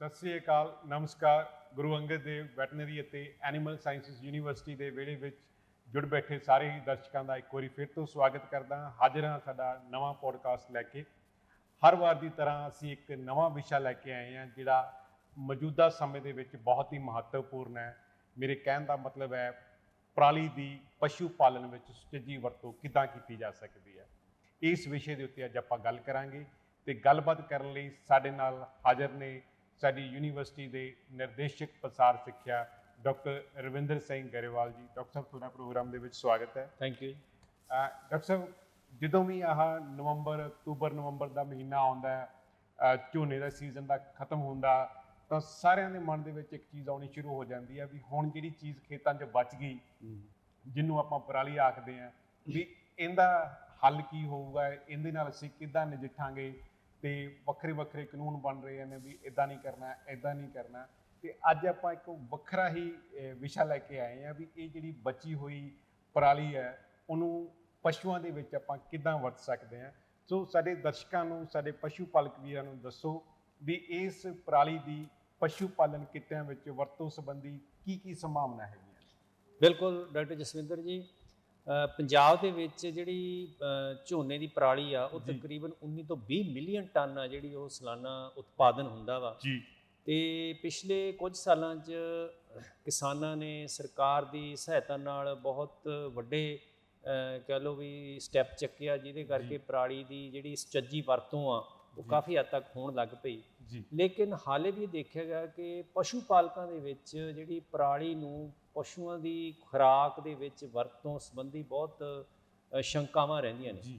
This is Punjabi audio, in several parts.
ਸਤਿ ਸ੍ਰੀ ਅਕਾਲ, ਨਮਸਕਾਰ, ਗੁਰੂ ਅੰਗਦ ਦੇਵ ਵੈਟਰਨਰੀ ਅਤੇ ਐਨੀਮਲ ਸਾਇੰਸਸ ਯੂਨੀਵਰਸਿਟੀ ਦੇ ਵਿਹੜੇ ਵਿੱਚ ਜੁੜ ਬੈਠੇ ਸਾਰੇ ਹੀ ਦਰਸ਼ਕਾਂ ਦਾ ਇੱਕ ਵਾਰੀ ਫਿਰ ਤੋਂ ਸਵਾਗਤ ਕਰਦਾ ਹਾਜ਼ਰ ਹਾਂ ਸਾਡਾ ਨਵਾਂ ਪੋਡਕਾਸਟ ਲੈ ਕੇ। ਹਰ ਵਾਰ ਦੀ ਤਰ੍ਹਾਂ ਅਸੀਂ ਇੱਕ ਨਵਾਂ ਵਿਸ਼ਾ ਲੈ ਕੇ ਆਏ ਹਾਂ, ਜਿਹੜਾ ਮੌਜੂਦਾ ਸਮੇਂ ਦੇ ਵਿੱਚ ਬਹੁਤ ਹੀ ਮਹੱਤਵਪੂਰਨ ਹੈ। ਮੇਰੇ ਕਹਿਣ ਦਾ ਮਤਲਬ ਹੈ, ਪਰਾਲੀ ਦੀ ਪਸ਼ੂ ਪਾਲਣ ਵਿੱਚ ਸੁਚੱਜੀ ਵਰਤੋਂ ਕਿੱਦਾਂ ਕੀਤੀ ਜਾ ਸਕਦੀ ਹੈ? ਇਸ ਵਿਸ਼ੇ ਦੇ ਉੱਤੇ ਅੱਜ ਆਪਾਂ ਗੱਲ ਕਰਾਂਗੇ ਤੇ ਗੱਲਬਾਤ ਕਰਨ ਲਈ ਸਾਡੇ ਨਾਲ ਹਾਜ਼ਰ ਨੇ ਸਾਡੀ ਯੂਨੀਵਰਸਿਟੀ ਦੇ ਨਿਰਦੇਸ਼ਕ ਪ੍ਰਸਾਰ ਸਿੱਖਿਆ ਡਾਕਟਰ ਰਵਿੰਦਰ ਸਿੰਘ ਗਰੇਵਾਲ ਜੀ। ਡਾਕਟਰ ਸਾਹਿਬ ਤੁਹਾਡਾ ਪ੍ਰੋਗਰਾਮ ਦੇ ਵਿੱਚ ਸਵਾਗਤ ਹੈ। ਥੈਂਕ ਯੂ ਡਾਕਟਰ ਸਾਹਿਬ ਜਦੋਂ ਵੀ ਆਹ ਨਵੰਬਰ ਅਕਤੂਬਰ ਨਵੰਬਰ ਦਾ ਮਹੀਨਾ ਆਉਂਦਾ ਹੈ ਝੋਨੇ ਦਾ ਸੀਜ਼ਨ ਦਾ ਖਤਮ ਹੁੰਦਾ ਤਾਂ ਸਾਰਿਆਂ ਦੇ ਮਨ ਦੇ ਵਿੱਚ ਇੱਕ ਚੀਜ਼ ਆਉਣੀ ਸ਼ੁਰੂ ਹੋ ਜਾਂਦੀ ਹੈ ਵੀ ਹੁਣ ਜਿਹੜੀ ਚੀਜ਼ ਖੇਤਾਂ 'ਚ ਬਚ ਗਈ ਜਿਹਨੂੰ ਆਪਾਂ ਪਰਾਲੀ ਆਖਦੇ ਆ ਵੀ ਇਹਦਾ ਹੱਲ ਕੀ ਹੋਊਗਾ ਇਹਦੇ ਨਾਲ ਅਸੀਂ ਕਿੱਦਾਂ ਨਜਿੱਠਾਂਗੇ ਤੇ ਵੱਖਰੇ ਵੱਖਰੇ ਕਾਨੂੰਨ ਬਣ ਰਹੇ ਨੇ ਵੀ ਇਦਾਂ ਨਹੀਂ ਕਰਨਾ ਇਦਾਂ ਨਹੀਂ ਕਰਨਾ। ਤੇ ਅੱਜ ਆਪਾਂ ਇੱਕ ਵੱਖਰਾ ਹੀ ਵਿਸ਼ਾ ਲੈ ਕੇ ਆਏ ਆ ਵੀ ਇਹ ਜਿਹੜੀ ਬਚੀ ਹੋਈ ਪਰਾਲੀ ਹੈ, ਉਹਨੂੰ ਪਸ਼ੂਆਂ ਦੇ ਵਿੱਚ ਆਪਾਂ ਕਿੱਦਾਂ ਵਰਤ ਸਕਦੇ ਆ ਸੋ ਸਾਡੇ ਦਰਸ਼ਕਾਂ ਨੂੰ, ਸਾਡੇ ਪਸ਼ੂ ਪਾਲਕ ਵੀਰਾਂ ਨੂੰ ਦੱਸੋ ਵੀ ਇਸ ਪਰਾਲੀ ਦੀ ਪਸ਼ੂ ਪਾਲਣ ਕਿੱਤਿਆਂ ਵਿੱਚ ਵਰਤੋਂ ਸੰਬੰਧੀ ਕੀ ਕੀ ਸੰਭਾਵਨਾ ਹੈਗੀਆਂ? ਬਿਲਕੁਲ, ਡਾਕਟਰ ਜਸਵਿੰਦਰ ਜੀ ਪੰਜਾਬ ਦੇ ਵਿੱਚ ਜਿਹੜੀ ਝੋਨੇ ਦੀ ਪਰਾਲੀ ਆ ਉਹ। ਤਕਰੀਬਨ 19 ਤੋਂ 20 ਮਿਲੀਅਨ ਟਨ ਆ ਜਿਹੜੀ ਉਹ ਸਾਲਾਨਾ ਉਤਪਾਦਨ ਹੁੰਦਾ ਵਾ। ਜੀ। ਤੇ ਪਿਛਲੇ ਕੁਝ ਸਾਲਾਂ 'ਚ ਕਿਸਾਨਾਂ ਨੇ ਸਰਕਾਰ ਦੀ ਸਹਾਇਤਾ ਨਾਲ ਬਹੁਤ ਵੱਡੇ ਕਹਿ ਲਓ ਵੀ ਸਟੈਪ ਚੱਕਿਆ ਜਿਹਦੇ ਕਰਕੇ ਪਰਾਲੀ ਦੀ ਜਿਹੜੀ ਸੁਚੱਜੀ ਵਰਤੋਂ ਆ ਉਹ। ਕਾਫੀ ਹੱਦ ਤੱਕ ਹੋਣ ਲੱਗ ਪਈ। ਜੀ। ਲੇਕਿਨ ਹਾਲੇ ਵੀ ਦੇਖਿਆ ਗਿਆ ਕਿ ਪਸ਼ੂ ਪਾਲਕਾਂ ਦੇ ਵਿੱਚ ਜਿਹੜੀ ਪਰਾਲੀ ਨੂੰ ਪਸ਼ੂਆਂ ਦੀ ਖੁਰਾਕ ਦੇ ਵਿੱਚ ਵਰਤੋਂ ਸੰਬੰਧੀ ਬਹੁਤ ਸ਼ੰਕਾਵਾਂ ਰਹਿੰਦੀਆਂ ਨੇ।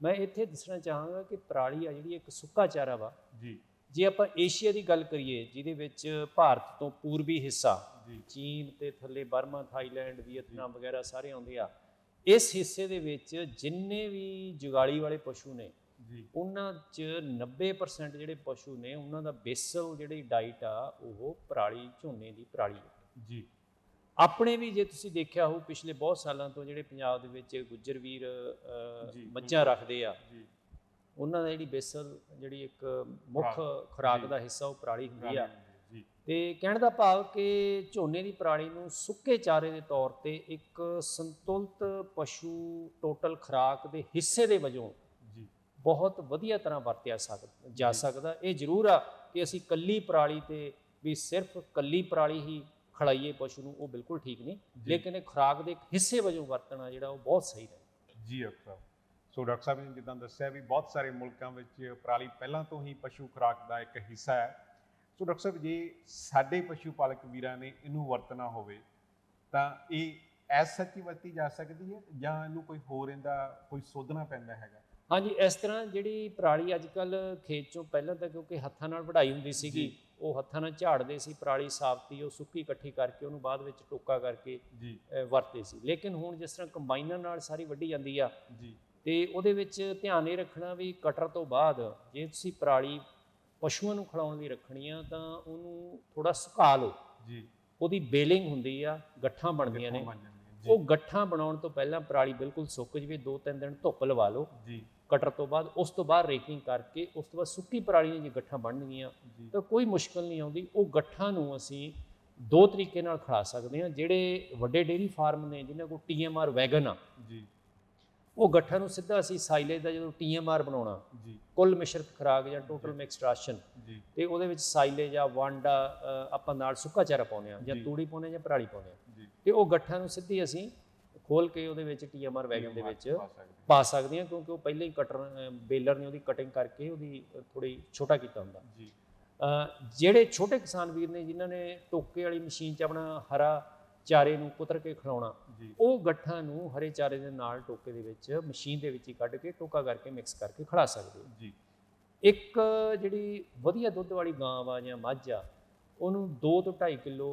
ਮੈਂ ਇੱਥੇ ਦੱਸਣਾ ਚਾਹਾਂਗਾ ਕਿ ਪਰਾਲੀ ਆ ਜਿਹੜੀ ਇੱਕ ਸੁੱਕਾ ਚਾਰਾ ਵਾ। ਜੀ। ਜੇ ਆਪਾਂ ਏਸ਼ੀਆ ਦੀ ਗੱਲ ਕਰੀਏ ਜਿਹਦੇ ਵਿੱਚ ਭਾਰਤ ਤੋਂ ਪੂਰਬੀ ਹਿੱਸਾ ਚੀਨ ਤੇ ਥੱਲੇ ਬਰਮਾ ਥਾਈਲੈਂਡ ਵੀਅਤਨਾਮ ਵਗੈਰਾ ਸਾਰੇ ਆਉਂਦੇ ਆ। ਇਸ ਹਿੱਸੇ ਦੇ ਵਿੱਚ ਜਿੰਨੇ ਵੀ ਜੁਗਾਲੀ ਵਾਲੇ ਪਸ਼ੂ ਨੇ ਜੀ। ਉਹਨਾਂ 'ਚ 90% ਜਿਹੜੇ ਪਸ਼ੂ ਨੇ ਉਹਨਾਂ ਦਾ ਬੇਸਲ ਜਿਹੜੀ ਡਾਈਟ ਆ ਉਹ ਪਰਾਲੀ ਝੋਨੇ ਦੀ ਪਰਾਲੀ ਜੀ। ਆਪਣੇ ਵੀ ਜੇ ਤੁਸੀਂ ਦੇਖਿਆ ਹੋ ਪਿਛਲੇ ਬਹੁਤ ਸਾਲਾਂ ਤੋਂ ਜਿਹੜੇ ਪੰਜਾਬ ਦੇ ਵਿੱਚ ਗੁੱਜਰ ਵੀਰ ਮੱਝਾਂ ਰੱਖਦੇ ਆ ਉਹਨਾਂ ਦਾ ਜਿਹੜੀ ਬੇਸਲ ਜਿਹੜੀ ਇੱਕ ਮੁੱਖ ਖੁਰਾਕ। ਦਾ ਹਿੱਸਾ ਉਹ ਪਰਾਲੀ ਹੁੰਦੀ ਆ। ਤੇ ਕਹਿਣ ਦਾ ਭਾਵ ਕਿ ਝੋਨੇ ਦੀ ਪਰਾਲੀ ਨੂੰ ਸੁੱਕੇ ਚਾਰੇ ਦੇ ਤੌਰ ਤੇ ਇੱਕ ਸੰਤੁਲਿਤ ਪਸ਼ੂ ਟੋਟਲ ਖੁਰਾਕ ਦੇ ਹਿੱਸੇ ਦੇ ਵਜੋਂ ਜੀ। ਬਹੁਤ ਵਧੀਆ ਤਰ੍ਹਾਂ ਵਰਤਿਆ ਸਕ ਜਾ ਜੀ। ਸਕਦਾ। ਇਹ ਜ਼ਰੂਰ ਆ ਕਿ ਅਸੀਂ ਕੱਲੀ ਪਰਾਲੀ ਤੇ ਵੀ ਸਿਰਫ ਕੱਲੀ ਪਰਾਲੀ ਹੀ ਖੜਾਈਏ ਪਸ਼ੂ ਨੂੰ ਉਹ ਬਿਲਕੁਲ ਠੀਕ ਨਹੀਂ। ਲੇਕਿਨ ਇਹ ਖੁਰਾਕ ਦੇ ਇੱਕ ਹਿੱਸੇ ਵਜੋਂ ਵਰਤਣਾ ਜਿਹੜਾ ਉਹ ਬਹੁਤ ਸਹੀ ਹੈ ਜੀ ਡਾਕਟਰ ਸਾਹਿਬ ਸੋ ਡਾਕਟਰ ਸਾਹਿਬ ਨੇ ਜਿੱਦਾਂ ਦੱਸਿਆ ਵੀ ਬਹੁਤ ਸਾਰੇ ਮੁਲਕਾਂ ਵਿੱਚ ਪਰਾਲੀ ਪਹਿਲਾਂ ਤੋਂ ਹੀ ਪਸ਼ੂ ਖੁਰਾਕ ਦਾ ਇੱਕ ਹਿੱਸਾ ਹੈ। ਸੋ ਡਾਕਟਰ ਸਾਹਿਬ ਜੇ ਸਾਡੇ ਪਸ਼ੂ ਪਾਲਕ ਵੀਰਾਂ ਨੇ ਇਹਨੂੰ ਵਰਤਣਾ ਹੋਵੇ ਤਾਂ ਇਹ ਐਸ ਸੱਚ ਹੀ ਵਰਤੀ ਜਾ ਸਕਦੀ ਹੈ ਜਾਂ ਇਹਨੂੰ ਕੋਈ ਹੋਰ ਇਹਦਾ ਕੋਈ ਸੋਧਣਾ ਪੈਂਦਾ ਹੈਗਾ? ਹਾਂਜੀ ਇਸ ਤਰ੍ਹਾਂ ਜਿਹੜੀ ਪਰਾਲੀ ਅੱਜ ਕੱਲ ਖੇਤ ਚੋਂ ਪਹਿਲਾਂ ਤਾਂ ਕਿਉਂਕਿ ਹੱਥਾਂ ਨਾਲ ਵਢਾਈ ਹੁੰਦੀ ਸੀਗੀ। ਉਹ ਹੱਥਾਂ ਨਾਲ ਝਾੜਦੇ ਸੀ ਪਰਾਲੀ ਸਾਫਤੀ ਉਹ ਸੁੱਕੀ ਇਕੱਠੀ ਕਰਕੇ ਉਹਨੂੰ ਬਾਅਦ ਵਿੱਚ ਟੋਕਾ ਕਰਕੇ ਵਰਤੇ ਸੀ। ਲੇਕਿਨ ਹੁਣ ਜਿਸ ਤਰ੍ਹਾਂ ਕੰਬਾਈਨਰ ਨਾਲ ਸਾਰੀ ਵੱਢੀ ਜਾਂਦੀ ਆ ਜੀ। ਤੇ ਉਹਦੇ ਵਿੱਚ ਧਿਆਨ ਇਹ ਰੱਖਣਾ ਵੀ ਕਟਰ ਤੋਂ ਬਾਅਦ ਜੇ ਤੁਸੀਂ ਪਰਾਲੀ ਪਸ਼ੂਆਂ ਨੂੰ ਖਿਲਾਉਣ ਲਈ ਰੱਖਣੀ ਆ ਤਾਂ ਉਹਨੂੰ ਥੋੜਾ ਸੁਕਾ ਲਓ। ਜੀ। ਉਹਦੀ ਬੇਲਿੰਗ ਹੁੰਦੀ ਆ ਗੱਠਾਂ ਬਣਦੀਆਂ ਨੇ। ਉਹ ਗੱਠਾਂ ਬਣਾਉਣ ਤੋਂ ਪਹਿਲਾਂ ਪਰਾਲੀ ਬਿਲਕੁਲ ਸੁੱਕ ਜਵੇ ਦੋ ਤਿੰਨ ਦਿਨ ਧੁੱਪ ਲਵਾ ਲਓ। ਜੀ। ਕਟਰ ਤੋਂ ਬਾਅਦ ਉਸ ਤੋਂ ਬਾਅਦ ਰੇਕਿੰਗ ਕਰਕੇ ਉਸ ਤੋਂ ਬਾਅਦ ਸੁੱਕੀ ਪਰਾਲੀ ਦੀਆਂ ਜੇ ਗੱਠਾਂ ਬਣਨਗੀਆਂ ਤਾਂ ਕੋਈ ਮੁਸ਼ਕਲ ਨਹੀਂ ਆਉਂਦੀ। ਉਹ ਗੱਠਾਂ ਨੂੰ ਅਸੀਂ ਦੋ ਤਰੀਕੇ ਨਾਲ ਖਿਲਾ ਸਕਦੇ ਹਾਂ। ਜਿਹੜੇ ਵੱਡੇ ਡੇਰੀ ਫਾਰਮ ਨੇ ਜਿਨ੍ਹਾਂ ਕੋਲ ਟੀਐਮਆਰ ਵੈਗਨ ਆ ਜੀ। ਉਹ ਗੱਠਾਂ ਨੂੰ ਸਿੱਧਾ ਅਸੀਂ ਸਾਈਲੇਜ ਦਾ ਜਦੋਂ ਟੀਐਮਆਰ ਬਣਾਉਣਾ ਜੀ। ਕੁੱਲ ਮਿਸ਼ਰਤ ਖੁਰਾਕ ਜਾਂ ਟੋਟਲ ਮਿਕਸਡ ਰਾਸ਼ਨ ਜੀ। ਤੇ ਉਹਦੇ ਵਿੱਚ ਸਾਈਲੇਜ ਜਾਂ ਵਾਂਡਾ ਆਪਾਂ ਨਾਲ ਸੁੱਕਾ ਚਾਰਾ ਪਾਉਂਦੇ ਆ ਜਾਂ। ਤੂੜੀ ਪਾਉਂਦੇ ਆ ਜਾਂ ਪਰਾਲੀ ਪਾਉਂਦੇ ਆ ਤੇ ਉਹ ਗੱਠਾਂ ਨੂੰ ਸਿੱਧੀ ਅਸੀਂ ਖੋਲ ਕੇ ਉਹਦੇ ਵਿੱਚ ਟੀਐਮਆਰ ਵੈਗਨ ਦੇ ਵਿੱਚ ਪਾ ਸਕਦੇ ਹਾਂ ਕਿਉਂਕਿ ਉਹ ਪਹਿਲਾਂ ਹੀ ਕਟਰ ਬੇਲਰ ਨੇ ਉਹਦੀ ਕਟਿੰਗ ਕਰਕੇ ਉਹਦੀ ਥੋੜੀ ਛੋਟਾ ਕੀਤਾ ਹੁੰਦਾ। ਜੀ। ਜਿਹੜੇ ਛੋਟੇ ਕਿਸਾਨ ਵੀਰ ਨੇ ਜਿਨ੍ਹਾਂ ਨੇ ਟੋਕੇ ਵਾਲੀ ਮਸ਼ੀਨ 'ਚ ਆਪਣਾ ਹਰਾ ਚਾਰੇ ਨੂੰ ਕੁਤਰ ਕੇ ਖਿਲਾਉਣਾ ਉਹ ਗੱਠਾਂ ਨੂੰ ਹਰੇ ਚਾਰੇ ਦੇ ਨਾਲ ਟੋਕੇ ਦੇ ਵਿੱਚ ਮਸ਼ੀਨ ਦੇ ਵਿੱਚ ਹੀ ਕੱਢ ਕੇ ਟੋਕਾ ਕਰਕੇ ਮਿਕਸ ਕਰਕੇ ਖਿਲਾ ਸਕਦੇ ਹੋ। ਜੀ। ਇੱਕ ਜਿਹੜੀ ਵਧੀਆ ਦੁੱਧ ਵਾਲੀ ਗਾਂ ਵਾ ਜਾਂ ਮੱਝ ਆ ਉਹਨੂੰ 2 ਤੋਂ 2.5 ਕਿਲੋ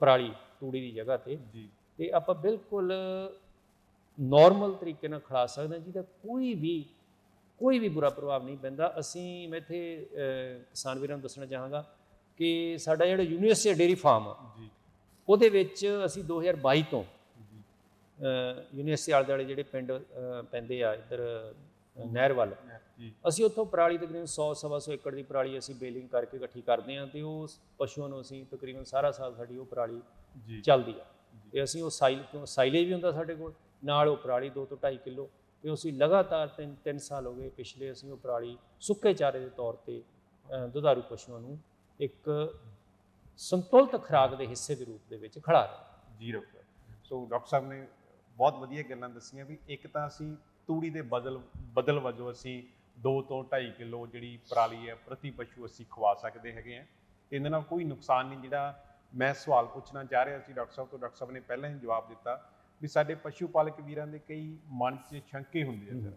ਪਰਾਲੀ ਤੂੜੀ ਦੀ ਜਗ੍ਹਾ ਤੇ ਜੀ। ਤੇ ਆਪਾਂ ਬਿਲਕੁਲ ਨਾਰਮਲ ਤਰੀਕੇ ਨਾਲ ਖਿਲਾ ਸਕਦੇ ਹਾਂ ਜਿਹਦਾ ਕੋਈ ਵੀ ਕੋਈ ਵੀ ਬੁਰਾ ਪ੍ਰਭਾਵ ਨਹੀਂ ਪੈਂਦਾ। ਅਸੀਂ ਮੈਂ ਇੱਥੇ ਕਿਸਾਨ ਵੀਰਾਂ ਨੂੰ ਦੱਸਣਾ ਚਾਹਾਂਗਾ ਕਿ ਸਾਡਾ ਜਿਹੜਾ ਯੂਨੀਵਰਸਿਟੀ ਡੇਰੀ ਫਾਰਮ ਆ ਜੀ। ਉਹਦੇ ਵਿੱਚ ਅਸੀਂ 2022 ਤੋਂ ਯੂਨੀਵਰਸਿਟੀ ਆਲੇ ਜਿਹੜੇ ਪਿੰਡ ਪੈਂਦੇ ਆ ਇੱਧਰ ਨਹਿਰ ਵੱਲ ਅਸੀਂ ਉੱਥੋਂ ਪਰਾਲੀ ਤਕਰੀਬਨ 100 ਸਵਾ ਸੌ ਏਕੜ ਦੀ ਪਰਾਲੀ ਅਸੀਂ ਬੇਲਿੰਗ ਕਰਕੇ ਇਕੱਠੀ ਕਰਦੇ ਹਾਂ ਤੇ ਉਹ ਪਸ਼ੂਆਂ ਨੂੰ ਅਸੀਂ ਤਕਰੀਬਨ ਸਾਰਾ ਸਾਲ ਸਾਡੀ ਉਹ ਪਰਾਲੀ ਜੀ। ਚੱਲਦੀ ਆ। ਤੇ ਅਸੀਂ ਉਹ ਸਾਈਲ ਕਿਉਂ ਸਾਈਲੇਜ ਵੀ ਹੁੰਦਾ ਸਾਡੇ ਕੋਲ, ਨਾਲ ਉਹ ਪਰਾਲੀ 2 ਤੋਂ 2.5 ਕਿਲੋ, ਤੇ ਅਸੀਂ ਲਗਾਤਾਰ 3 3 ਸਾਲ ਹੋ ਗਏ ਪਿਛਲੇ ਅਸੀਂ ਉਹ ਪਰਾਲੀ ਸੁੱਕੇ ਚਾਰੇ ਦੇ ਤੌਰ ਤੇ ਦੁਧਾਰੂ ਪਸ਼ੂਆਂ ਨੂੰ ਇੱਕ ਸੰਤੁਲਿਤ ਖੁਰਾਕ ਦੇ ਹਿੱਸੇ ਦੇ ਰੂਪ ਦੇ ਵਿੱਚ ਖੜਾ ਰਹੇ ਜੀ ਡਾਕਟਰ ਸੋ ਡਾਕਟਰ ਸਾਹਿਬ ਨੇ ਬਹੁਤ ਵਧੀਆ ਗੱਲਾਂ ਦੱਸੀਆਂ ਵੀ ਇੱਕ ਤਾਂ ਅਸੀਂ ਤੂੜੀ ਦੇ ਬਦਲ ਬਦਲ ਵਜੋਂ ਅਸੀਂ 2 ਤੋਂ 2.5 ਕਿਲੋ ਜਿਹੜੀ ਪਰਾਲੀ ਹੈ, ਪ੍ਰਤੀ ਪਸ਼ੂ ਅਸੀਂ ਖਵਾ ਸਕਦੇ ਹੈਗੇ ਆ ਇਹਦੇ ਨਾਲ ਕੋਈ ਨੁਕਸਾਨ ਨਹੀਂ, ਜਿਹੜਾ ਮੈਂ ਸਵਾਲ ਪੁੱਛਣਾ ਚਾਹ ਰਿਹਾ ਸੀ ਡਾਕਟਰ ਸਾਹਿਬ ਤੋਂ ਡਾਕਟਰ ਸਾਹਿਬ ਨੇ ਪਹਿਲਾਂ ਹੀ ਜਵਾਬ ਦਿੱਤਾ ਵੀ ਸਾਡੇ ਪਸ਼ੂ ਪਾਲਕ ਵੀਰਾਂ ਦੇ ਕਈ ਮਨ 'ਚ ਸ਼ੰਕੇ ਹੁੰਦੇ ਆ ਸਰ।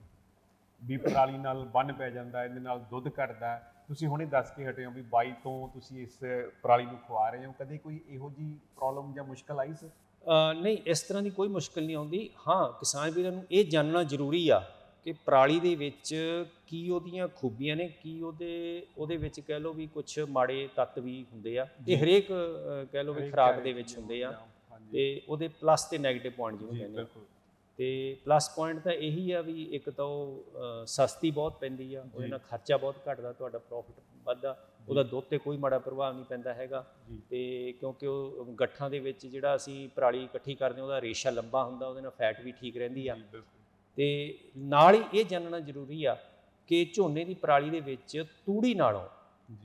ਵੀ ਪਰਾਲੀ ਨਾਲ ਬੰਨ ਪੈ ਜਾਂਦਾ ਇਹਦੇ ਨਾਲ ਦੁੱਧ ਘਟਦਾ। ਤੁਸੀਂ ਹੁਣੇ ਦੱਸ ਕੇ ਹਟੇ ਹੋ ਵੀ 22 ਤੋਂ ਤੁਸੀਂ ਇਸ ਪਰਾਲੀ ਨੂੰ ਖਵਾ ਰਹੇ ਹੋ। ਕਦੇ ਕੋਈ ਇਹੋ ਜੀ ਪ੍ਰੋਬਲਮ ਜਾਂ ਮੁਸ਼ਕਲ ਆਈ ਸਰ? ਨਹੀਂ ਇਸ ਤਰ੍ਹਾਂ ਦੀ ਕੋਈ ਮੁਸ਼ਕਲ ਨਹੀਂ ਆਉਂਦੀ। ਹਾਂ ਕਿਸਾਨ ਵੀਰਾਂ ਨੂੰ ਇਹ ਜਾਣਨਾ ਜ਼ਰੂਰੀ ਆ ਕਿ ਪਰਾਲੀ ਦੇ ਵਿੱਚ ਕੀ ਉਹਦੀਆਂ ਖੂਬੀਆਂ ਨੇ ਕੀ ਉਹਦੇ ਉਹਦੇ ਵਿੱਚ ਕਹਿ ਲਓ ਵੀ ਕੁਝ ਮਾੜੇ ਤੱਤ ਵੀ ਹੁੰਦੇ ਆ। ਇਹ ਹਰੇਕ ਕਹਿ ਲਓ ਵੀ ਖੁਰਾਕ ਦੇ ਵਿੱਚ ਹੁੰਦੇ ਆ। ਤੇ ਉਹਦੇ ਪਲੱਸ ਤੇ 네ਗੇਟਿਵ ਪੁਆਇੰਟ ਜਿਹਨੂੰ ਜੀ ਕਹਿੰਦੇ ਤੇ ਪਲੱਸ ਪੁਆਇੰਟ ਤਾਂ ਇਹੀ ਆ ਵੀ ਇੱਕ ਤਾਂ ਉਹ ਸਸਤੀ ਬਹੁਤ ਪੈਂਦੀ ਆ ਉਹਦੇ। ਨਾਲ ਖਰਚਾ ਬਹੁਤ ਘਟਦਾ ਤੁਹਾਡਾ ਪ੍ਰੋਫਿਟ ਵੱਧਦਾ ਉਹਦਾ ਦੁੱਧ ਤੇ ਕੋਈ ਮਾੜਾ ਪ੍ਰਭਾਵ ਨਹੀਂ ਪੈਂਦਾ ਹੈਗਾ। ਤੇ ਕਿਉਂਕਿ ਉਹ ਗੱਠਾਂ ਦੇ ਵਿੱਚ ਜਿਹੜਾ ਅਸੀਂ ਪਰਾਲੀ ਇਕੱਠੀ ਕਰਦੇ ਉਹਦਾ ਰੇਸ਼ਾ ਲੰਬਾ ਹੁੰਦਾ ਉਹਦੇ ਨਾਲ ਫੈਟ ਵੀ ਠੀਕ ਰਹਿੰਦੀ ਆ। ਤੇ ਨਾਲ ਹੀ ਇਹ ਜਾਣਨਾ ਜ਼ਰੂਰੀ ਆ ਕਿ ਝੋਨੇ ਦੀ ਪਰਾਲੀ ਦੇ ਵਿੱਚ ਤੂੜੀ ਨਾਲੋਂ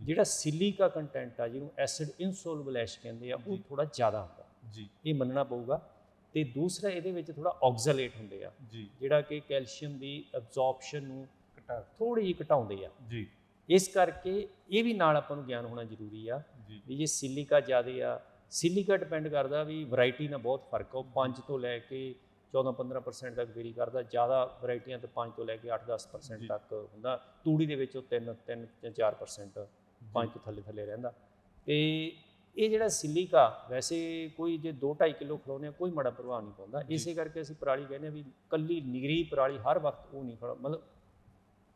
ਜਿਹੜਾ ਸਿਲੀਕਾ ਕੰਟੈਂਟ ਆ ਜਿਹਨੂੰ ਐਸਿਡ ਇਨਸੋਲੂਬਲ ਐਸ਼ ਕਹਿੰਦੇ ਆ ਉਹ। ਥੋੜਾ ਜ਼ਿਆਦਾ ਹੁੰਦਾ। ਜੀ। ਇਹ ਮੰਨਣਾ ਪਊਗਾ। ਤੇ ਦੂਸਰਾ ਇਹਦੇ ਵਿੱਚ ਥੋੜਾ ਆਕਜ਼ਲੇਟ ਹੁੰਦੇ ਆ ਜੀ। ਜਿਹੜਾ ਕਿ ਕੈਲਸ਼ੀਅਮ ਦੀ ਐਬਜ਼ੌਰਪਸ਼ਨ ਨੂੰ ਥੋੜੀ ਜਿਹੀ ਘਟਾਉਂਦੇ ਆ। ਜੀ। ਇਸ ਕਰਕੇ ਇਹ ਵੀ ਨਾਲ ਆਪਾਂ ਨੂੰ ਗਿਆਨ ਹੋਣਾ ਜ਼ਰੂਰੀ ਆ ਜੀ। ਵੀ ਜੇ ਸਿਲਿਕਾ ਜ਼ਿਆਦੇ ਆ ਸਿਲਿਕਾ ਡਿਪੈਂਡ ਕਰਦਾ ਵੀ ਵੈਰਾਈਟੀ ਨਾਲ ਬਹੁਤ ਫ਼ਰਕ ਆ ਉਹ 5 ਤੋਂ ਲੈ ਕੇ 14-15% ਤੱਕ ਵੇਰੀ ਕਰਦਾ ਜ਼ਿਆਦਾ ਵੈਰਾਈਟੀਆਂ ਤੇ 5 ਤੋਂ ਲੈ ਕੇ 8-10% ਜੀ। ਤੱਕ ਹੁੰਦਾ। ਤੂੜੀ ਦੇ ਵਿੱਚ ਉਹ 3 3 ਜਾਂ 4% 5 ਤੋਂ ਥੱਲੇ ਥੱਲੇ ਰਹਿੰਦਾ। ਤੇ ਇਹ ਜਿਹੜਾ ਸਿਲਿਕਾ ਵੈਸੇ ਕੋਈ ਜੇ 2-2.5 ਕਿਲੋ ਆ ਕੋਈ ਮਾੜਾ ਪ੍ਰਭਾਵ ਨਹੀਂ ਪਾਉਂਦਾ। ਇਸੇ ਕਰਕੇ ਅਸੀਂ ਪਰਾਲੀ ਕਹਿੰਦੇ ਆ ਵੀ ਕੱਲੀ ਨਿਗਰੀ ਪਰਾਲੀ ਹਰ ਵਕਤ ਉਹ ਨਹੀਂ ਖਿਲਾ ਮਤਲਬ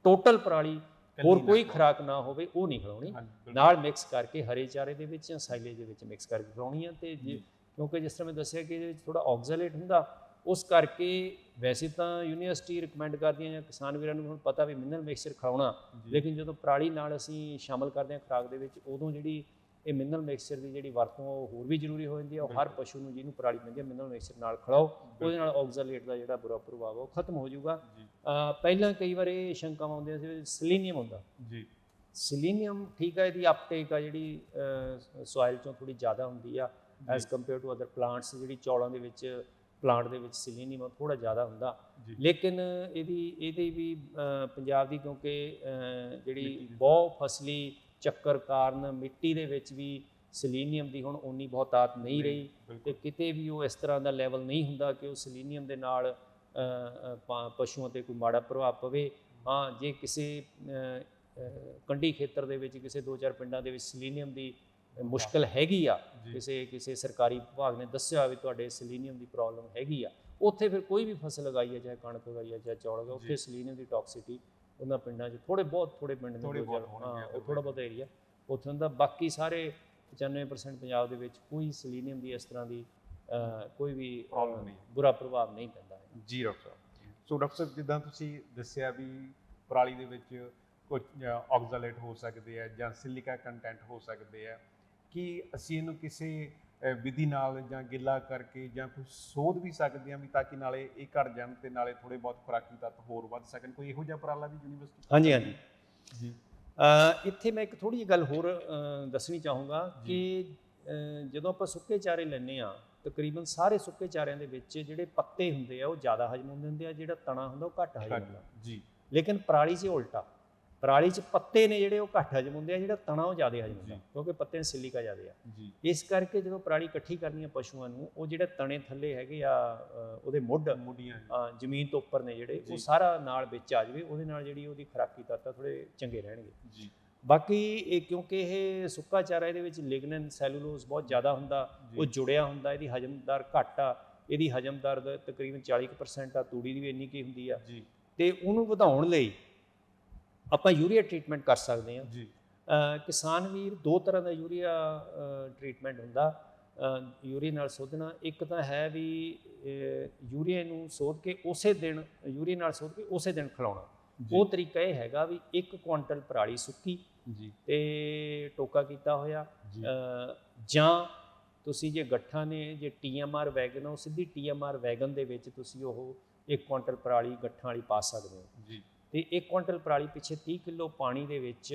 ਟੋਟਲ ਪਰਾਲੀ ਹੋਰ ਕੋਈ ਖੁਰਾਕ ਨਾ ਹੋਵੇ ਉਹ ਨਹੀਂ ਖਿਲਾਉਣੀ ਨਾਲ ਮਿਕਸ ਕਰਕੇ ਹਰੇ ਚਾਰੇ ਦੇ ਵਿੱਚ ਜਾਂ ਸਾਈਲੇਜ ਦੇ ਵਿੱਚ ਮਿਕਸ ਕਰਕੇ ਖਿਲਾਉਣੀ ਆ ਤੇ। ਕਿਉਂਕਿ ਜਿਸ ਤਰ੍ਹਾਂ ਮੈਂ ਦੱਸਿਆ ਕਿ ਇਹਦੇ ਵਿੱਚ ਥੋੜਾ ਆਕਜ਼ਲੇਟ ਹੁੰਦਾ ਉਸ ਕਰਕੇ ਵੈਸੇ ਤਾਂ ਯੂਨੀਵਰਸਿਟੀ ਰეკਮੈਂਡ ਕਰਦੀਆਂ ਜਾਂ ਕਿਸਾਨ ਵੀਰਾਂ ਨੂੰ ਹੁਣ ਪਤਾ ਵੀ ਮਿਨਰਲ ਮਿਕਸਚਰ ਖਾਉਣਾ। ਲੇਕਿਨ ਜਦੋਂ ਪਰਾਲੀ ਨਾਲ ਅਸੀਂ ਸ਼ਾਮਲ ਕਰਦੇ ਹਾਂ ਖੁਰਾਕ ਦੇ ਵਿੱਚ ਉਦੋਂ ਜਿਹੜੀ ਇਹ ਮਿਨਰਲ ਮਿਕਸਚਰ ਦੀ ਜਿਹੜੀ ਵਰਤੋਂ ਆ, ਉਹ ਹੋਰ ਵੀ ਜ਼ਰੂਰੀ ਹੋ ਜਾਂਦੀ ਹੈ। ਉਹ ਹਰ ਪਸ਼ੂ ਨੂੰ ਜਿਹਨੂੰ ਪਰਾਲੀ ਪੈਂਦੀ ਹੈ ਮਿਨਰਲ ਮਿਕਸਚਰ ਨਾਲ ਖਿਲਾਓ। ਉਹਦੇ ਨਾਲ ਆਕਜ਼ਲੇਟ ਦਾ ਜਿਹੜਾ ਬੁਰਾ ਪ੍ਰਭਾਵ ਆ ਉਹ ਖਤਮ ਹੋ ਜਾਊਗਾ। ਪਹਿਲਾਂ ਕਈ ਵਾਰ ਇਹ ਸ਼ੰਕਾਵਾਂ ਆਉਂਦੀਆਂ ਸੀ ਸਲੀਨੀਅਮ ਹੁੰਦਾ। ਜੀ। ਸਿਲੀਨੀਅਮ ਠੀਕ ਹੈ ਇਹਦੀ ਅਪਟੇਕ ਆ ਜਿਹੜੀ ਸੋਇਲ ਚੋਂ ਥੋੜੀ ਜ਼ਿਆਦਾ ਹੁੰਦੀ ਆ। As compare to other plants ਜਿਹੜੀ ਚੌਲਾਂ ਦੇ ਵਿੱਚ ਪਲਾਂਟ ਦੇ ਵਿੱਚ ਸਿਲੀਨੀਅਮ ਥੋੜਾ ਜ਼ਿਆਦਾ ਹੁੰਦਾ। ਲੇਕਿਨ ਇਹਦੀ ਇਹਦੇ ਵੀ ਪੰਜਾਬ ਦੀ ਕਿਉਂਕਿ ਜਿਹੜੀ। ਬਹੁ ਫਸਲੀ ਚੱਕਰ ਕਾਰਨ ਮਿੱਟੀ ਦੇ ਵਿੱਚ ਵੀ ਸਿਲੀਨੀਅਮ ਦੀ ਹੁਣ ਉਨੀ ਬਹੁਤਾਤ ਨਹੀਂ ਰਹੀ ਤੇ ਕਿਤੇ ਵੀ ਉਹ ਇਸ ਤਰ੍ਹਾਂ ਦਾ ਲੈਵਲ ਨਹੀਂ ਹੁੰਦਾ ਕਿ ਉਹ ਸਿਲੀਨੀਅਮ ਦੇ ਨਾਲ ਪਸ਼ੂਆਂ ਤੇ ਕੋਈ ਮਾੜਾ ਪ੍ਰਭਾਵ ਪਵੇ। ਹਾਂ ਜੇ ਕਿਸੇ ਕੰਢੀ ਖੇਤਰ ਦੇ ਵਿੱਚ ਕਿਸੇ ਦੋ ਚਾਰ ਪਿੰਡਾਂ ਦੇ ਵਿੱਚ ਸਿਲੀਨੀਅਮ ਦੀ ਮੁਸ਼ਕਲ ਹੈਗੀ ਆ। ਕਿਸੇ ਕਿਸੇ ਸਰਕਾਰੀ ਵਿਭਾਗ ਨੇ ਦੱਸਿਆ ਵੀ ਤੁਹਾਡੇ ਸਿਲੀਨੀਅਮ ਦੀ ਪ੍ਰੋਬਲਮ ਹੈਗੀ ਆ। ਉੱਥੇ ਫਿਰ ਕੋਈ ਵੀ ਫਸਲ ਲਗਾਈ ਹੈ ਚਾਹੇ ਕਣਕ ਲਗਾਈ ਹੈ ਚਾਹੇ ਚੌਲ ਲਗਾਈ ਉੱਥੇ। ਸਿਲੀਨੀਅਮ ਦੀ ਟੌਕਸਿਟੀ ਉਹਨਾਂ ਪਿੰਡਾਂ 'ਚ ਥੋੜੇ ਬਹੁਤ ਥੋੜੇ ਪਿੰਡ ਨੇ ਉਹ ਥੋੜਾ ਬਹੁਤ ਏਰੀਆ ਉੱਥੇ ਹੁੰਦਾ ਬਾਕੀ ਸਾਰੇ 95% ਪੰਜਾਬ ਦੇ ਵਿੱਚ ਕੋਈ ਸਿਲੀਨੀਅਮ ਦੀ ਇਸ ਤਰ੍ਹਾਂ ਦੀ ਕੋਈ ਵੀ Problem ਨਹੀਂ। ਬੁਰਾ ਪ੍ਰਭਾਵ ਨਹੀਂ ਪੈਂਦਾ ਜੀ ਡਾਕਟਰ ਸਾਹਿਬ ਸੋ ਡਾਕਟਰ ਸਾਹਿਬ ਜਿੱਦਾਂ ਤੁਸੀਂ ਦੱਸਿਆ ਵੀ ਪਰਾਲੀ ਦੇ ਵਿੱਚ ਕੁਝ ਆਕਜ਼ਲੇਟ ਹੋ ਸਕਦੇ ਆ ਜਾਂ ਸਿਲਿਕਾ ਕੰਟੈਂਟ ਹੋ ਸਕਦੇ ਆ ਕਿ ਅਸੀਂ ਇਹਨੂੰ ਕਿਸੇ ਵਿਧੀ ਨਾਲ ਜਾਂ ਗਿੱਲਾ ਕਰਕੇ ਜਾਂ ਕੁਝ ਸੋਧ ਵੀ ਸਕਦੇ ਹਾਂ ਵੀ ਤਾਂ ਕਿ ਨਾਲੇ ਇਹ ਘਟ ਜਾਣ ਤੇ ਨਾਲੇ ਥੋੜੇ ਬਹੁਤ ਖੁਰਾਕੀ ਤੱਤ ਹੋਰ ਵੱਧ ਸਕਣ? ਕੋਈ ਇਹੋ ਜਿਹਾ ਉਪਰਾਲਾ ਵੀ ਯੂਨੀਵਰਸਿਟੀ ਹਾਂਜੀ ਹਾਂਜੀ। ਜੀ। ਇੱਥੇ ਮੈਂ ਇੱਕ ਥੋੜੀ ਜਿਹੀ ਗੱਲ ਹੋਰ ਦੱਸਣੀ ਚਾਹੂੰਗਾ ਕਿ ਜਦੋਂ ਆਪਾਂ ਸੁੱਕੇ ਚਾਰੇ ਲੈਂਦੇ ਆ ਤਕਰੀਬਨ ਸਾਰੇ ਸੁੱਕੇ ਚਾਰਿਆਂ ਦੇ ਵਿੱਚ ਜਿਹੜੇ ਪੱਤੇ ਹੁੰਦੇ ਆ ਉਹ ਜ਼ਿਆਦਾ ਹਜਮ ਹੁੰਦੇ ਹੁੰਦੇ ਆ ਜਿਹੜਾ ਤਣਾ ਹੁੰਦਾ ਉਹ ਘੱਟ ਹਜਮ ਹੁੰਦਾ। ਜੀ। ਲੇਕਿਨ ਪਰਾਲੀ 'ਚ ਉਲਟਾ। ਪਰਾਲੀ 'ਚ ਪੱਤੇ ਨੇ ਜਿਹੜੇ ਉਹ ਘੱਟ ਹਜਮ ਹੁੰਦੇ ਆ ਜਿਹੜਾ ਤਣਾ ਉਹ ਜ਼ਿਆਦਾ ਹਜਮ ਹੁੰਦਾ। ਕਿਉਂਕਿ ਪੱਤੇ ਸਿਲਿਕਾ ਜ਼ਿਆਦੇ ਆ। ਇਸ ਕਰਕੇ ਜਦੋਂ ਪਰਾਲੀ ਇਕੱਠੀ ਕਰਨੀ ਆ ਪਸ਼ੂਆਂ ਨੂੰ ਉਹ ਜਿਹੜੇ ਤਣੇ ਥੱਲੇ ਹੈਗੇ ਆ ਉਹਦੇ ਮੁੱਢ ਮੁੱਢੀਆਂ ਜ਼ਮੀਨ ਤੋਂ ਉੱਪਰ ਨੇ ਜਿਹੜੇ। ਉਹ ਸਾਰਾ ਨਾਲ ਵਿੱਚ ਆ ਜਾਵੇ ਉਹਦੇ ਨਾਲ ਜਿਹੜੀ ਉਹਦੀ ਖੁਰਾਕੀ ਤੱਤ ਥੋੜੇ ਚੰਗੇ ਰਹਿਣਗੇ। ਜੀ। ਬਾਕੀ ਇਹ ਕਿਉਂਕਿ ਇਹ ਸੁੱਕਾ ਚਾਰਾ ਇਹਦੇ ਵਿੱਚ ਲਿਗਨਨ ਸੈਲੂਲੋਜ਼ ਬਹੁਤ ਜ਼ਿਆਦਾ ਹੁੰਦਾ ਉਹ। ਜੁੜਿਆ ਹੁੰਦਾ ਇਹਦੀ ਹਜਮਦਾਰ ਘੱਟ ਆ ਇਹਦੀ ਹਜਮਦਾਰ ਤਕਰੀਬਨ 40% ਆ ਤੂੜੀ ਦੀ ਵੀ ਇੰਨੀ ਕੀ ਹੁੰਦੀ ਆ। ਜੀ। ਤੇ ਉਹਨੂੰ ਵਧਾਉਣ ਲਈ ਆਪਾਂ ਯੂਰੀਆ ਟ੍ਰੀਟਮੈਂਟ ਕਰ ਸਕਦੇ ਹਾਂ। ਜੀ। ਕਿਸਾਨ ਵੀਰ ਦੋ ਤਰ੍ਹਾਂ ਦਾ ਯੂਰੀਆ ਟ੍ਰੀਟਮੈਂਟ ਹੁੰਦਾ। ਯੂਰੀਆ ਨਾਲ ਸੋਧਣਾ ਇੱਕ ਤਾਂ ਹੈ ਵੀ ਯੂਰੀਆ ਨੂੰ ਸੋਧ ਕੇ ਉਸੇ ਦਿਨ ਯੂਰੀਆ ਨਾਲ ਸੋਧ ਕੇ ਉਸੇ ਦਿਨ ਖਿਲਾਉਣਾ। ਉਹ ਤਰੀਕਾ ਇਹ ਹੈਗਾ ਵੀ 1 ਕੁਇੰਟਲ ਪਰਾਲੀ ਸੁੱਕੀ ਜੀ। ਤੇ ਟੋਕਾ ਕੀਤਾ ਹੋਇਆ। ਜੀ। ਤੁਸੀਂ ਜੇ ਗੱਠਾਂ ਨੇ ਜੇ ਟੀਐਮਆਰ ਵੈਗਨ ਉਹ ਸਿੱਧੀ ਟੀਐਮਆਰ ਵੈਗਨ ਦੇ ਵਿੱਚ ਤੁਸੀਂ ਉਹ 1 ਕੁਇੰਟਲ ਪਰਾਲੀ ਗੱਠਾਂ ਵਾਲੀ ਪਾ ਸਕਦੇ ਹੋ। ਜੀ। ਤੇ 1 ਕੁਇੰਟਲ ਪਰਾਲੀ ਪਿੱਛੇ 30 ਕਿਲੋ ਪਾਣੀ ਦੇ ਵਿੱਚ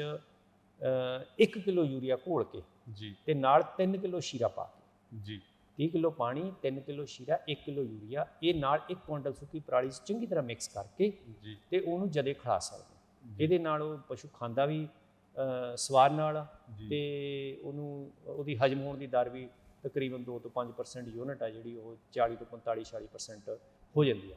1 ਕਿਲੋ ਯੂਰੀਆ ਘੋਲ ਕੇ ਜੀ। ਤੇ ਨਾਲ 3 ਕਿਲੋ ਸ਼ੀਰਾ ਪਾ ਕੇ। ਜੀ। 30 ਕਿਲੋ ਪਾਣੀ 3 ਕਿਲੋ ਸ਼ੀਰਾ 1 ਕਿਲੋ ਯੂਰੀਆ ਇਹ ਨਾਲ 1 ਕੁਇੰਟਲ ਸੁੱਕੀ ਪਰਾਲੀ 'ਚ ਚੰਗੀ ਤਰ੍ਹਾਂ ਮਿਕਸ ਕਰਕੇ ਜੀ। ਤੇ ਉਹਨੂੰ ਜਦੇ ਖਿਲਾ ਸਕਦੇ। ਇਹਦੇ ਨਾਲ ਉਹ ਪਸ਼ੂ ਖਾਂਦਾ ਵੀ ਸਵਾਦ ਨਾਲ ਤੇ ਉਹਨੂੰ ਉਹਦੀ ਹਜਮ ਹੋਣ ਦੀ ਦਰ ਵੀ ਤਕਰੀਬਨ 2 ਤੋਂ 5% ਯੂਨਿਟ ਆ ਜਿਹੜੀ ਉਹ 40 ਤੋਂ 45 46% ਹੋ ਜਾਂਦੀ ਆ।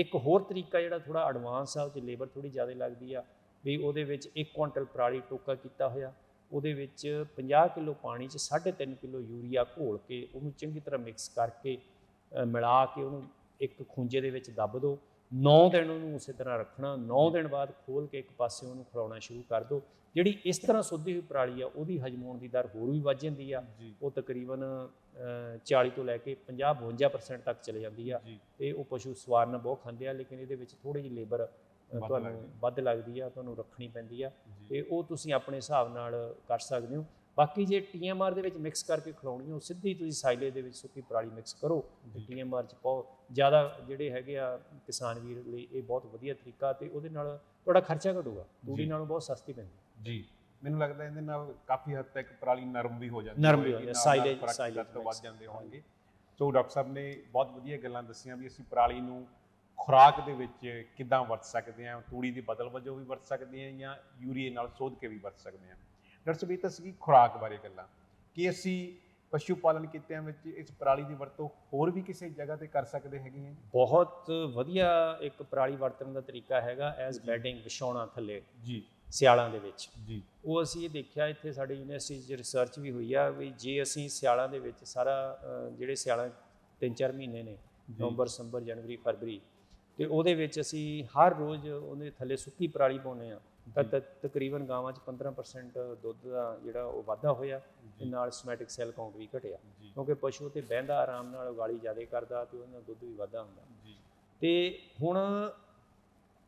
ਇੱਕ ਹੋਰ ਤਰੀਕਾ ਜਿਹੜਾ ਥੋੜਾ ਐਡਵਾਂਸ ਆ, ਉਹ 'ਚ ਲੇਬਰ ਥੋੜੀ ਜ਼ਿਆਦਾ ਲੱਗਦੀ ਆ, ਵੀ ਉਹਦੇ ਵਿੱਚ 1 ਕੁਇੰਟਲ ਪਰਾਲੀ ਟੋਕਾ ਕੀਤਾ ਹੋਇਆ, ਉਹਦੇ ਵਿੱਚ 50 ਕਿਲੋ ਪਾਣੀ 'ਚ 3.5 ਕਿਲੋ ਯੂਰੀਆ ਘੋਲ ਕੇ ਉਹਨੂੰ ਚੰਗੀ ਤਰ੍ਹਾਂ ਮਿਕਸ ਕਰਕੇ ਮਿਲਾ ਕੇ ਉਹਨੂੰ ਇੱਕ ਖੁੰਝੇ ਦੇ ਵਿੱਚ ਦੱਬ ਦਿਓ 9 ਦਿਨ ਉਹਨੂੰ ਉਸੇ ਤਰ੍ਹਾਂ ਰੱਖਣਾ 9 ਦਿਨ ਬਾਅਦ ਖੋਲ ਕੇ ਇੱਕ ਪਾਸੇ ਉਹਨੂੰ ਖਿਲਾਉਣਾ ਸ਼ੁਰੂ ਕਰ ਦਿਓ ਜਿਹੜੀ ਇਸ ਤਰ੍ਹਾਂ ਸੁੱਧੀ ਹੋਈ ਪਰਾਲੀ ਆ ਉਹਦੀ ਹਜਮ ਹੋਣ ਦੀ ਦਰ ਹੋਰ ਵੀ ਵੱਧ ਜਾਂਦੀ ਆ। ਉਹ ਤਕਰੀਬਨ ਅ, 40 ਤੋਂ ਲੈ ਕੇ 50 52% ਤੱਕ ਚਲੇ ਜਾਂਦੀ ਆ। ਤੇ ਉਹ ਪਸ਼ੂ ਸਵਾਰ ਨਾਲ ਬਹੁਤ ਖਾਂਦੇ ਆ ਲੇਕਿਨ ਇਹਦੇ ਵਿੱਚ ਥੋੜੀ ਜਿਹੀ ਲੇਬਰ ਤੁਹਾਨੂੰ। ਵੱਧ ਲੱਗਦੀ ਆ ਤੁਹਾਨੂੰ ਰੱਖਣੀ ਪੈਂਦੀ ਆ। ਤੇ ਉਹ ਤੁਸੀਂ ਆਪਣੇ ਹਿਸਾਬ ਨਾਲ ਕਰ ਸਕਦੇ ਹੋ। ਬਾਕੀ ਜੇ ਟੀਐਮਆਰ ਦੇ ਵਿੱਚ ਮਿਕਸ ਕਰਕੇ ਖਿਲਾਉਣੀ ਹੋ ਸਿੱਧੀ ਤੁਸੀਂ ਸਾਈਲੇ ਦੇ ਵਿੱਚ ਸੁੱਕੀ ਪਰਾਲੀ ਮਿਕਸ ਕਰੋ। ਤੇ। ਟੀਐਮਆਰ ਚ ਪਾਓ। ਜ਼ਿਆਦਾ ਜਿਹੜੇ ਹੈਗੇ ਆ ਕਿਸਾਨ ਵੀਰ ਲਈ ਇਹ ਬਹੁਤ ਵਧੀਆ ਤਰੀਕਾ ਤੇ ਉਹਦੇ ਨਾਲ ਤੁਹਾਡਾ ਖਰਚਾ ਘਟੂਗਾ। ਤੂੜੀ। ਨਾਲੋਂ ਬਹੁਤ ਸਸਤੀ ਪੈਂਦੀ ਜੀ। ਮੈਨੂੰ ਲੱਗਦਾ ਇਹਦੇ ਨਾਲ ਕਾਫੀ ਹੱਦ ਤੱਕ ਪਰਾਲੀ ਨਰਮ ਵੀ ਹੋ ਜਾਂਦੀ ਨਰਮ ਵੀ ਹੋ ਜਾਂਦੀ, ਖੁਰਾਕੀ silage ਤੱਤ ਵੱਧ। ਜਾਂਦੇ ਹੋਣਗੇ। ਸੋ ਡਾਕਟਰ ਸਾਹਿਬ ਨੇ ਬਹੁਤ ਵਧੀਆ ਗੱਲਾਂ ਦੱਸੀਆਂ ਵੀ ਅਸੀਂ ਪਰਾਲੀ ਨੂੰ ਖੁਰਾਕ ਦੇ ਵਿੱਚ ਕਿੱਦਾਂ ਵਰਤ ਸਕਦੇ ਹਾਂ ਤੂੜੀ ਦੀ ਬਦਲ ਵਜੋਂ ਵੀ ਵਰਤ ਸਕਦੇ ਹਾਂ ਜਾਂ ਯੂਰੀਏ ਨਾਲ ਸੋਧ ਕੇ ਵੀ ਵਰਤ ਸਕਦੇ ਹਾਂ। ਡਾਕਟਰ ਸਾਹਿਬ ਇਹ ਤਾਂ ਸੀਗੀ ਖੁਰਾਕ ਬਾਰੇ ਗੱਲਾਂ। ਕਿ ਅਸੀਂ ਪਸ਼ੂ ਪਾਲਣ ਕਿੱਤਿਆਂ ਵਿੱਚ ਇਸ ਪਰਾਲੀ ਦੀ ਵਰਤੋਂ ਹੋਰ ਵੀ ਕਿਸੇ ਜਗ੍ਹਾ ਤੇ ਕਰ ਸਕਦੇ ਹੈਗੇ ਹਾਂ? ਬਹੁਤ ਵਧੀਆ ਇੱਕ ਪਰਾਲੀ ਵਰਤਣ ਦਾ ਤਰੀਕਾ ਹੈਗਾ ਐਜ਼। ਬੈਡਿੰਗ ਵਿਛਾਉਣਾ ਥੱਲੇ। ਜੀ। ਸਿਆਲਾਂ ਦੇ ਵਿੱਚ। ਜੀ। ਉਹ ਅਸੀਂ ਇਹ ਦੇਖਿਆ ਇੱਥੇ ਸਾਡੇ ਯੂਨੀਵਰਸਿਟੀ 'ਚ ਰਿਸਰਚ ਵੀ ਹੋਈ ਆ ਵੀ ਜੇ ਅਸੀਂ ਸਿਆਲਾਂ ਦੇ ਵਿੱਚ ਸਾਰਾ ਜਿਹੜੇ ਸਿਆਲਾਂ 3-4 ਮਹੀਨੇ ਨੇ ਨਵੰਬਰ ਦਸੰਬਰ ਜਨਵਰੀ ਫਰਵਰੀ ਤੇ ਉਹਦੇ ਵਿੱਚ ਅਸੀਂ ਹਰ ਰੋਜ਼ ਉਹਦੇ ਥੱਲੇ ਸੁੱਕੀ ਪਰਾਲੀ ਪਾਉਂਦੇ ਆ ਤਾਂ ਤਕਰੀਬਨ ਗਾਵਾਂ 'ਚ 15% ਦੁੱਧ ਦਾ ਜਿਹੜਾ ਉਹ ਵਾਧਾ ਹੋਇਆ ਤੇ ਨਾਲ ਸਮੈਟਿਕ ਸੈੱਲ ਕਾਊਂਟ ਵੀ ਘਟਿਆ। ਕਿਉਂਕਿ ਪਸ਼ੂ ਤੇ ਬਹਿੰਦਾ ਆਰਾਮ ਨਾਲ ਉਗਾਲੀ ਜ਼ਿਆਦਾ ਕਰਦਾ ਤੇ ਉਹਦੇ ਨਾਲ ਦੁੱਧ ਵੀ ਵਾਧਾ ਹੁੰਦਾ। ਤੇ ਹੁਣ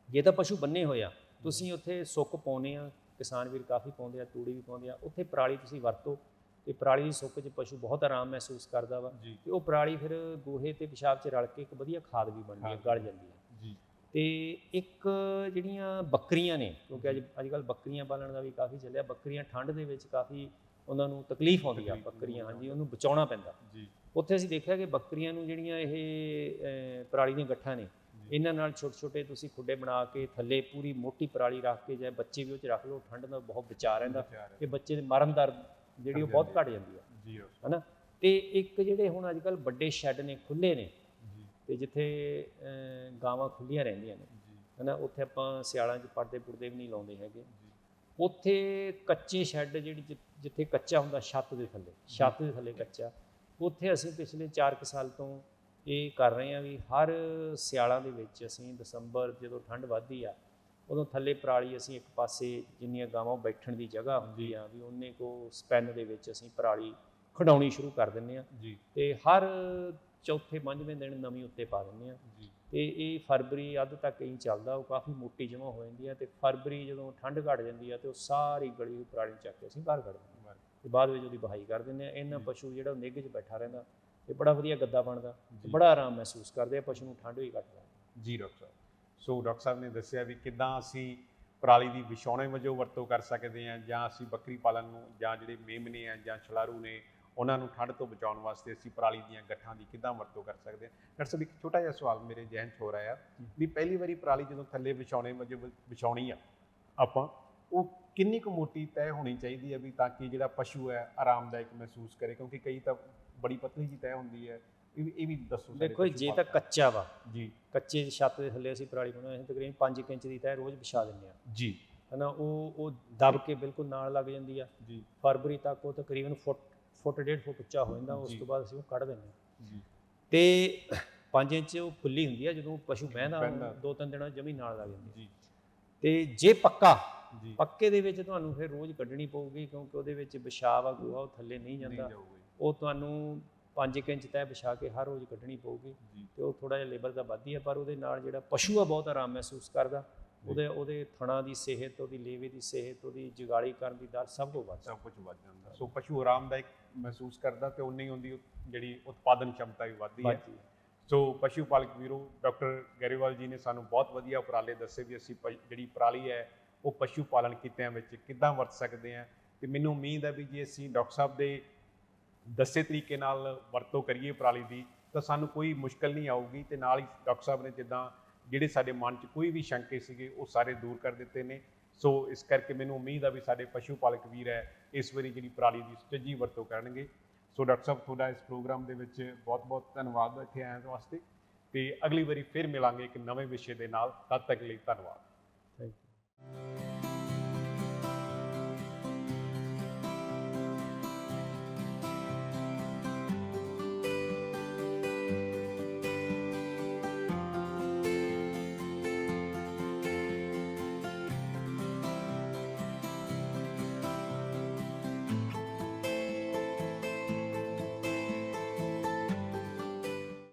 ਜੇ ਤਾਂ ਪਸ਼ੂ ਬੰਨੇ ਹੋਇਆ ਤੁਸੀਂ ਉੱਥੇ ਸੁੱਕ ਪਾਉਨੇ ਆ ਕਿਸਾਨ ਵੀਰ ਕਾਫੀ ਪਾਉਂਦੇ ਆ ਤੂੜੀ ਵੀ ਪਾਉਂਦੇ ਆ ਉੱਥੇ ਪਰਾਲੀ ਤੁਸੀਂ ਵਰਤੋ ਤੇ ਪਰਾਲੀ ਦੀ ਸੁੱਕ 'ਚ ਪਸ਼ੂ ਬਹੁਤ ਆਰਾਮ ਮਹਿਸੂਸ ਕਰਦਾ ਵਾ ਤੇ ਉਹ ਪਰਾਲੀ ਫਿਰ ਗੋਹੇ ਤੇ ਪਿਸ਼ਾਬ 'ਚ ਰਲ ਕੇ ਇੱਕ ਵਧੀਆ ਖਾਦ ਵੀ ਬਣਦੀ ਹੈ ਗਲ ਜਾਂਦੀ ਹੈ ਜੀ। ਤੇ ਇੱਕ ਜਿਹੜੀਆਂ ਬੱਕਰੀਆਂ ਨੇ ਕਿਉਂਕਿ ਅੱਜ ਅੱਜ ਕੱਲ ਬੱਕਰੀਆਂ ਪਾਲਣ ਦਾ ਵੀ ਕਾਫੀ ਚੱਲਿਆ ਬੱਕਰੀਆਂ ਠੰਡ ਦੇ ਵਿੱਚ ਕਾਫੀ ਉਹਨਾਂ ਨੂੰ ਤਕਲੀਫ ਆਉਂਦੀ ਆ ਬੱਕਰੀਆਂ। ਹਾਂਜੀ ਉਹਨੂੰ ਬਚਾਉਣਾ ਪੈਂਦਾ। ਜੀ। ਉੱਥੇ ਅਸੀਂ ਦੇਖਿਆ ਕਿ ਬੱਕਰੀਆਂ ਨੂੰ ਜਿਹੜੀਆਂ ਇਹ ਪਰਾਲੀ ਦੀਆਂ ਗੱਠਾਂ ਨੇ। ਇਹਨਾਂ ਨਾਲ ਛੋਟੇ ਛੋਟੇ ਤੁਸੀਂ ਖੁੱਡੇ ਬਣਾ ਕੇ ਥੱਲੇ ਪੂਰੀ ਮੋਟੀ ਪਰਾਲੀ ਰੱਖ ਕੇ ਜਾਂ ਬੱਚੇ ਵੀ ਉਹ ਚ ਰੱਖ ਲਓ ਠੰਡ ਦਾ ਬਹੁਤ ਬਚਾ ਰਹਿੰਦਾ। ਕਿ ਬੱਚੇ ਦੇ ਮਰਨ ਦਰ ਜਿਹੜੀ ਉਹ ਬਹੁਤ ਘਟ ਜਾਂਦੀ ਹੈ ਜੀ ਹਨਾ? ਤੇ ਇੱਕ ਜਿਹੜੇ ਹੁਣ ਅੱਜ ਕੱਲ ਵੱਡੇ ਸ਼ੈੱਡ ਨੇ ਖੁੱਲੇ ਨੇ ਤੇ ਜਿੱਥੇ ਗਾਵਾਂ ਖੁੱਲੀਆਂ ਰਹਿੰਦੀਆਂ ਨੇ ਹਨਾ? ਉੱਥੇ ਆਪਾਂ ਸਿਆਲਾਂ 'ਚ ਪਰਦੇ ਪੁਰਦੇ ਵੀ ਨਹੀਂ ਲਾਉਂਦੇ ਹੈਗੇ। ਉੱਥੇ ਕੱਚੇ ਸ਼ੈੱਡ ਜਿਹੜੀ ਜਿੱਥੇ ਕੱਚਾ ਹੁੰਦਾ ਛੱਤ ਦੇ ਥੱਲੇ ਛੱਤ ਦੇ ਥੱਲੇ ਕੱਚਾ। ਉੱਥੇ ਅਸੀਂ ਪਿਛਲੇ 4 ਕੁ ਸਾਲ ਤੋਂ ਇਹ ਕਰ ਰਹੇ ਹਾਂ ਵੀ ਹਰ ਸਿਆਲਾਂ ਦੇ ਵਿੱਚ ਅਸੀਂ ਦਸੰਬਰ ਜਦੋਂ ਠੰਡ ਵੱਧਦੀ ਆ ਉਦੋਂ ਥੱਲੇ ਪਰਾਲੀ ਅਸੀਂ ਇੱਕ ਪਾਸੇ ਜਿੰਨੀਆਂ ਗਾਵਾਂ ਬੈਠਣ ਦੀ ਜਗ੍ਹਾ ਹੁੰਦੀ ਆ ਵੀ ਉਹਨੇ ਕੋ ਸਪੈਨ ਦੇ ਵਿੱਚ ਅਸੀਂ ਪਰਾਲੀ ਖਡਾਉਣੀ ਸ਼ੁਰੂ ਕਰ ਦਿੰਦੇ ਆ ਜੀ। ਤੇ ਹਰ ਚੌਥੇ ਪੰਜਵੇਂ ਦਿਨ ਨਵੀਂ ਉੱਤੇ ਪਾ ਦਿੰਦੇ ਆ ਜੀ। ਤੇ ਇਹ ਫਰਵਰੀ ਅੱਧ ਤੱਕ ਹੀ ਚੱਲਦਾ ਉਹ ਕਾਫੀ ਮੋਟੀ ਜਮ੍ਹਾਂ ਹੋ ਜਾਂਦੀ ਹੈ ਤੇ ਫਰਵਰੀ ਜਦੋਂ ਠੰਡ ਘਟ ਜਾਂਦੀ ਹੈ ਤੇ ਉਹ ਸਾਰੀ ਗਲੀ ਹੋਈ ਪਰਾਲੀ ਚੱਕ ਕੇ ਅਸੀਂ ਬਾਹਰ ਕੱਢ ਦਿੰਦੇ ਹਾਂ। ਤੇ ਬਾਅਦ ਵਿੱਚ ਉਹਦੀ ਬਹਾਈ ਕਰ ਦਿੰਦੇ ਆ ਇਹਨਾਂ। ਪਸ਼ੂ ਜਿਹੜਾ ਨਿੱਘ 'ਚ ਬੈਠਾ ਰਹਿੰਦਾ ਤੇ ਬੜਾ ਵਧੀਆ ਗੱਦਾ ਬਣਦਾ। ਬੜਾ ਆਰਾਮ ਮਹਿਸੂਸ ਕਰਦੇ ਆ ਪਸ਼ੂ ਨੂੰ ਠੰਡ ਵੀ ਘੱਟਦਾ ਜੀ ਡਾਕਟਰ ਸਾਹਿਬ। ਸੋ ਡਾਕਟਰ ਸਾਹਿਬ ਨੇ ਦੱਸਿਆ ਵੀ ਕਿੱਦਾਂ ਅਸੀਂ ਪਰਾਲੀ ਦੀ ਵਿਛਾਉਣੇ ਵਜੋਂ ਵਰਤੋਂ ਕਰ ਸਕਦੇ ਹਾਂ ਜਾਂ ਅਸੀਂ ਬੱਕਰੀ ਪਾਲਣ ਨੂੰ ਜਾਂ ਜਿਹੜੇ ਮੇਮਨੇ ਆ ਜਾਂ ਛਲਾਰੂ ਨੇ ਉਹਨਾਂ ਨੂੰ ਠੰਡ ਤੋਂ ਬਚਾਉਣ ਵਾਸਤੇ ਅਸੀਂ ਪਰਾਲੀ ਦੀਆਂ ਗੱਠਾਂ ਦੀ ਕਿੱਦਾਂ ਵਰਤੋਂ ਕਰ ਸਕਦੇ ਹਾਂ। ਡਾਕਟਰ ਸਾਹਿਬ ਇੱਕ ਛੋਟਾ ਜਿਹਾ ਸਵਾਲ ਮੇਰੇ ਜ਼ਿਹਨ 'ਚ ਹੋ ਰਿਹਾ ਆ ਵੀ ਪਹਿਲੀ ਵਾਰੀ ਪਰਾਲੀ ਜਦੋਂ ਥੱਲੇ ਵਿਛਾਉਣੇ ਵਜੋਂ ਵਿਛਾਉਣੀ ਆ ਆਪਾਂ ਉਹ ਕਿੰਨੀ ਕੁ ਮੋਟੀ ਤੈਅ ਹੋਣੀ ਚਾਹੀਦੀ ਹੈ ਵੀ ਤਾਂ ਕਿ ਜਿਹੜਾ ਪਸ਼ੂ ਹੈ ਆਰਾਮਦਾਇਕ ਮਹਿਸੂਸ ਕਰੇ? ਕਿਉਂਕਿ ਕਈ ਤਾਂ ਬੜੀ ਪਤਲੀ ਜੀ ਤੈਅ ਹੁੰਦੀ ਹੈ ਇਹ ਵੀ ਇਹ ਵੀ ਦੱਸੋ ਸਾਡੇ ਦੇਖੋ ਜੇ ਤਾਂ ਕੱਚਾ ਵਾ। ਜੀ। ਕੱਚੇ ਛੱਤ ਦੇ ਥੱਲੇ ਅਸੀਂ ਪਰਾਲੀ ਬਣਾਉਂਦੇ ਹਾਂ ਤਕਰੀਬਨ 5 ਇੰਚ ਦੀ ਤੈਅ ਰੋਜ਼ ਵਿਛਾ ਦਿੰਦੇ ਆ ਜੀ। ਹਨਾ ਉਹ ਉਹ ਦਬ ਕੇ ਬਿਲਕੁਲ ਨਾਲ ਲੱਗ ਜਾਂਦੀ ਆ। ਜੀ। ਫਰਵਰੀ ਤੱਕ ਉਹ ਤਕਰੀਬਨ ਫੁੱਟ ਫੁੱਟ ਡੇਢ ਫੁੱਟ ਉੱਚਾ ਹੋ ਜਾਂਦਾ ਉਸ। ਤੋਂ ਬਾਅਦ ਅਸੀਂ ਉਹ ਕੱਢ ਦਿੰਦੇ ਹਾਂ। ਜੀ। ਤੇ 5 ਇੰਚ ਉਹ ਖੁੱਲੀ ਹੁੰਦੀ ਆ ਜਦੋਂ ਪਸ਼ੂ ਬਹਿੰਦਾ। ਦੋ ਤਿੰਨ ਦਿਨਾਂ ਜਮੀ ਨਾਲ ਲੱਗ ਜਾਂਦੀ ਜੀ। ਤੇ ਜੇ ਪੱਕਾ ਪੱਕੇ ਦੇ ਵਿੱਚ ਤੁਹਾਨੂੰ ਫਿਰ ਰੋਜ਼ ਕੱਢਣੀ ਪਊਗੀ ਕਿਉਂਕਿ ਉਹਦੇ ਵਿੱਚ ਪਿਸ਼ਾਬ ਆ ਗੋਹਾ ਉਹ ਥੱਲੇ ਨਹੀਂ ਜਾਂਦਾ। ਉਹ ਤੁਹਾਨੂੰ 5 ਇੰਚ ਤੈ ਵਿਛਾ ਕੇ ਹਰ ਰੋਜ਼ ਕੱਢਣੀ ਪਊਗੀ ਤੇ ਉਹ ਥੋੜਾ ਜਿਹਾ ਲੇਬਰ ਦਾ ਵੱਧਦੀ ਆ ਪਰ ਉਹਦੇ ਨਾਲ ਜਿਹੜਾ ਪਸ਼ੂ ਆ ਬਹੁਤ ਆਰਾਮ ਮਹਿਸੂਸ ਕਰਦਾ। ਉਹਦੇ ਉਹਦੇ ਥਣਾ ਦੀ ਸਿਹਤ ਉਹਦੀ ਲੇਵੇ ਦੀ ਸਿਹਤ ਉਹਦੀ ਜਗਾਲੀ ਕਰਨ ਦੀ ਦਰ ਸਭ ਤੋਂ ਵੱਧ। ਸਭ ਕੁਝ ਵੱਧ ਜਾਂਦਾ। ਸੋ ਪਸ਼ੂ ਆਰਾਮਦਾਇਕ ਮਹਿਸੂਸ ਕਰਦਾ ਤੇ ਉਨੀ ਹੁੰਦੀ ਜਿਹੜੀ ਉਤਪਾਦਨ ਸ਼ਮਤਾ ਵੀ ਵੱਧਦੀ ਹੈ। ਸੋ ਪਸ਼ੂ ਪਾਲਕ ਵੀਰੋ ਡਾਕਟਰ ਗੈਰੀਵਾਲ ਜੀ ਨੇ ਸਾਨੂੰ ਬਹੁਤ ਵਧੀਆ ਉਪਰਾਲੇ ਦੱਸੇ ਵੀ ਅਸੀਂ ਜਿਹੜੀ ਪਰਾਲੀ ਹੈ ਉਹ ਪਸ਼ੂ ਪਾਲਣ ਕਿੱਤਿਆਂ ਵਿੱਚ ਕਿੱਦਾਂ ਵਰਤ ਸਕਦੇ ਹਾਂ। ਤੇ ਮੈਨੂੰ ਉਮੀਦ ਹੈ ਵੀ ਜੇ ਅਸੀਂ ਡਾਕਟਰ ਸਾਹਿਬ ਦੇ ਦੱਸੇ ਤਰੀਕੇ ਨਾਲ ਵਰਤੋਂ ਕਰੀਏ ਪਰਾਲੀ ਦੀ, ਤਾਂ ਸਾਨੂੰ ਕੋਈ ਮੁਸ਼ਕਲ ਨਹੀਂ ਆਊਗੀ ਤੇ ਨਾਲ ਹੀ ਡਾਕਟਰ ਸਾਹਿਬ ਨੇ ਜਿੱਦਾਂ ਜਿਹੜੇ ਸਾਡੇ ਮਨ 'ਚ ਕੋਈ ਵੀ ਸ਼ੰਕੇ ਸੀਗੇ, ਉਹ ਸਾਰੇ ਦੂਰ ਕਰ ਦਿੱਤੇ ਨੇ। ਸੋ ਇਸ ਕਰਕੇ ਮੈਨੂੰ ਉਮੀਦ ਆ ਵੀ ਸਾਡੇ ਪਸ਼ੂ ਪਾਲਕ ਵੀਰ ਹੈ, ਇਸ ਵਾਰੀ ਜਿਹੜੀ ਪਰਾਲੀ ਦੀ ਸੁਚੱਜੀ ਵਰਤੋਂ ਕਰਨਗੇ। ਸੋ ਡਾਕਟਰ ਸਾਹਿਬ, ਤੁਹਾਡਾ ਇਸ ਪ੍ਰੋਗਰਾਮ ਦੇ ਵਿੱਚ ਬਹੁਤ-ਬਹੁਤ ਧੰਨਵਾਦ ਇੱਥੇ ਆਉਣ ਵਾਸਤੇ। ਤੇ ਅਗਲੀ ਵਾਰੀ ਫਿਰ ਮਿਲਾਂਗੇ ਇੱਕ ਨਵੇਂ ਵਿਸ਼ੇ ਦੇ ਨਾਲ। ਤਦ ਤੱਕ ਲਈ ਧੰਨਵਾਦ। Thank you